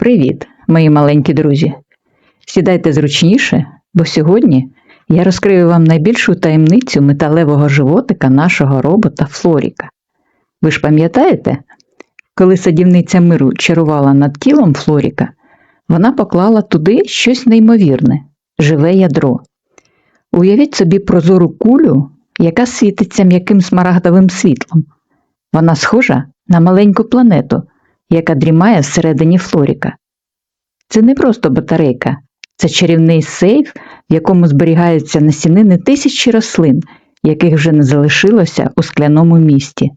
Привіт, мої маленькі друзі. Сідайте зручніше, бо сьогодні я розкрию вам найбільшу таємницю металевого животика нашого робота Флоріка. Ви ж пам'ятаєте, коли садівниця миру чарувала над тілом Флоріка, вона поклала туди щось неймовірне живе ядро. Уявіть собі прозору кулю, яка світиться м'яким смарагдовим світлом. Вона схожа на маленьку планету, яка дрімає всередині Флоріка. Це не просто батарейка, це чарівний сейф, в якому зберігаються насінини тисячі рослин, яких вже не залишилося у скляному місті.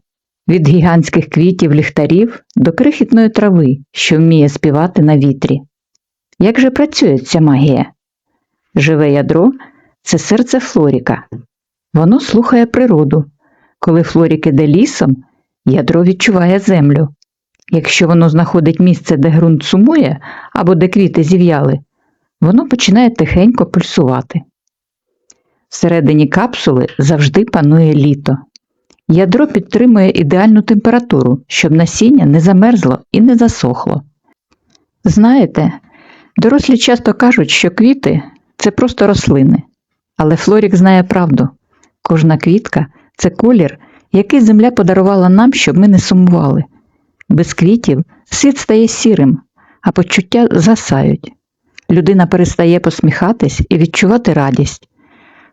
Від гігантських квітів ліхтарів до крихітної трави, що вміє співати на вітрі. Як же працює ця магія? Живе ядро це серце Флоріка. Воно слухає природу. Коли Флорік іде лісом, ядро відчуває землю. Якщо воно знаходить місце, де ґрунт сумує або де квіти зів'яли, воно починає тихенько пульсувати. Всередині капсули завжди панує літо. Ядро підтримує ідеальну температуру, щоб насіння не замерзло і не засохло. Знаєте, дорослі часто кажуть, що квіти це просто рослини, але Флорік знає правду. Кожна квітка це колір, який земля подарувала нам, щоб ми не сумували. Без квітів світ стає сірим, а почуття засають. Людина перестає посміхатись і відчувати радість.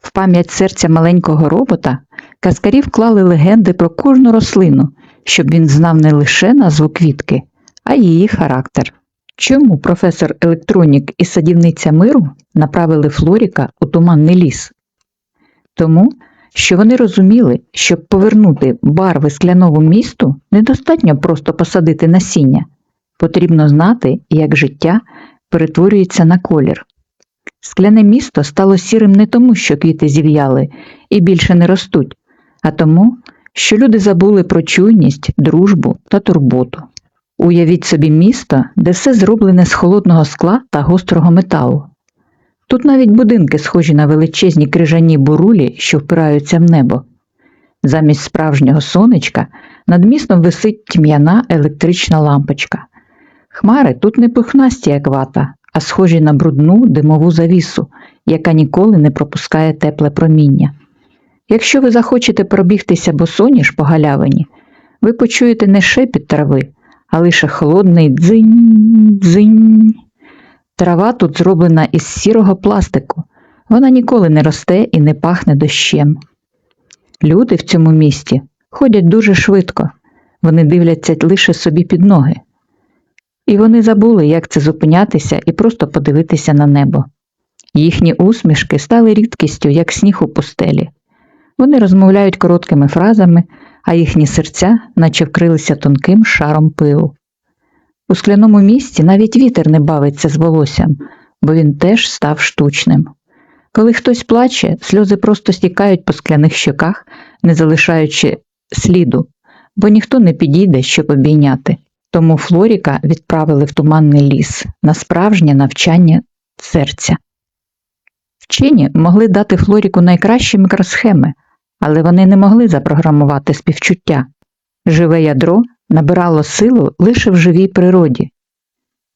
В пам'ять серця маленького робота казкарі вклали легенди про кожну рослину, щоб він знав не лише назву квітки, а й її характер. Чому професор електронік і садівниця миру направили Флоріка у туманний ліс? Тому, що вони розуміли, щоб повернути барви скляному місту, недостатньо просто посадити насіння. Потрібно знати, як життя перетворюється на колір. Скляне місто стало сірим не тому, що квіти зів'яли і більше не ростуть, а тому, що люди забули про чуйність, дружбу та турботу. Уявіть собі місто, де все зроблене з холодного скла та гострого металу. Тут навіть будинки схожі на величезні крижані бурулі, що впираються в небо. Замість справжнього сонечка над містом висить тьмяна електрична лампочка. Хмари тут не пухнасті, як вата, а схожі на брудну димову завісу, яка ніколи не пропускає тепле проміння. Якщо ви захочете пробігтися босоніж по галявині, ви почуєте не шепіт трави, а лише холодний дзинь, дзинь. Трава тут зроблена із сірого пластику. Вона ніколи не росте і не пахне дощем. Люди в цьому місті ходять дуже швидко, вони дивляться лише собі під ноги. І вони забули, як це зупинятися і просто подивитися на небо. Їхні усмішки стали рідкістю, як сніг у пустелі. Вони розмовляють короткими фразами, а їхні серця наче вкрилися тонким шаром пилу. У скляному місті навіть вітер не бавиться з волоссям, бо він теж став штучним. Коли хтось плаче, сльози просто стікають по скляних щоках, не залишаючи сліду, бо ніхто не підійде, щоб обійняти. Тому Флоріка відправили в туманний ліс на справжнє навчання серця. Вчені могли дати Флоріку найкращі мікросхеми, але вони не могли запрограмувати співчуття. Живе ядро набирало силу лише в живій природі.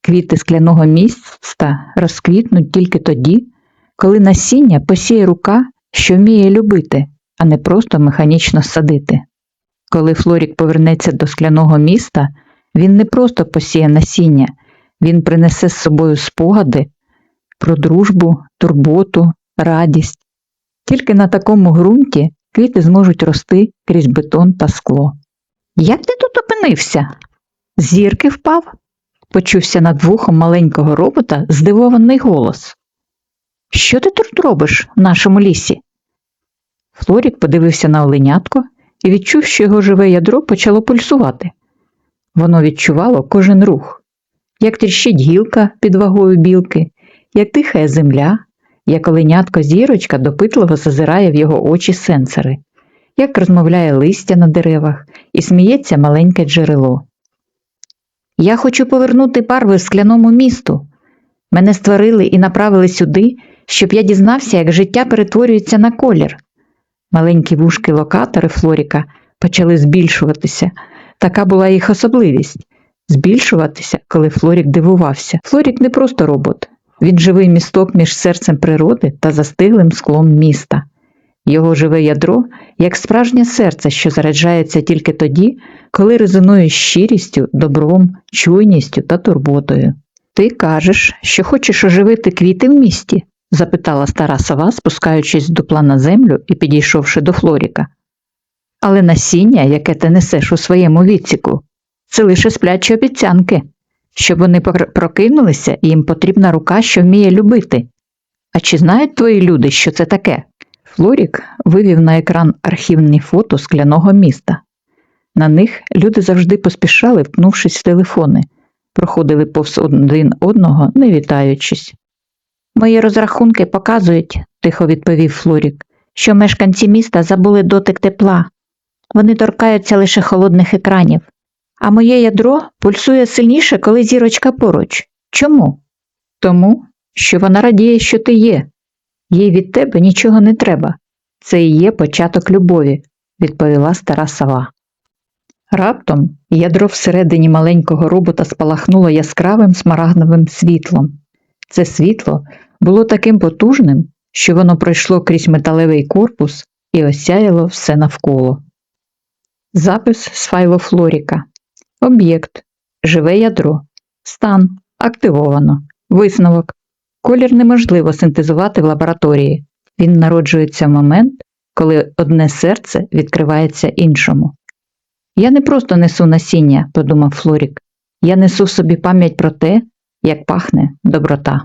Квіти скляного міста розквітнуть тільки тоді, коли насіння посіє рука, що вміє любити, а не просто механічно садити. Коли Флорік повернеться до скляного міста, він не просто посіє насіння, він принесе з собою спогади про дружбу, турботу, радість. Тільки на такому ґрунті квіти зможуть рости крізь бетон та скло. Як ти тут опинився? З зірки впав? почувся над вухом маленького робота здивований голос. Що ти тут робиш в нашому лісі? Флорік подивився на оленятко і відчув, що його живе ядро почало пульсувати. Воно відчувало кожен рух, як тріщить гілка під вагою білки, як дихає земля, як оленятко зірочка допитливо зазирає в його очі сенсори, як розмовляє листя на деревах і сміється маленьке джерело. Я хочу повернути парви в скляному місту. Мене створили і направили сюди, щоб я дізнався, як життя перетворюється на колір. Маленькі вушки локатори Флоріка почали збільшуватися. Така була їх особливість збільшуватися, коли Флорік дивувався. Флорік не просто робот, він живий місток між серцем природи та застиглим склом міста. Його живе ядро як справжнє серце, що заряджається тільки тоді, коли резонує щирістю, добром, чуйністю та турботою. Ти кажеш, що хочеш оживити квіти в місті? запитала стара сова, спускаючись з дупла на землю і підійшовши до Флоріка. Але насіння, яке ти несеш у своєму відсіку, це лише сплячі обіцянки. Щоб вони прокинулися, їм потрібна рука, що вміє любити. А чи знають твої люди, що це таке? Флорік вивів на екран архівні фото скляного міста. На них люди завжди поспішали, впнувшись в телефони, проходили повз один одного, не вітаючись. Мої розрахунки показують, тихо відповів Флорік, що мешканці міста забули дотик тепла. Вони торкаються лише холодних екранів. А моє ядро пульсує сильніше, коли зірочка поруч. Чому? Тому, що вона радіє, що ти є. Їй від тебе нічого не треба. Це і є початок любові, відповіла стара сова. Раптом ядро всередині маленького робота спалахнуло яскравим смарагдовим світлом. Це світло було таким потужним, що воно пройшло крізь металевий корпус і осяяло все навколо. Запис з файлу Флоріка. Об'єкт. Живе ядро. Стан. Активовано. Висновок. Колір неможливо синтезувати в лабораторії. Він народжується в момент, коли одне серце відкривається іншому. Я не просто несу насіння, подумав Флорік. Я несу в собі пам'ять про те, як пахне доброта.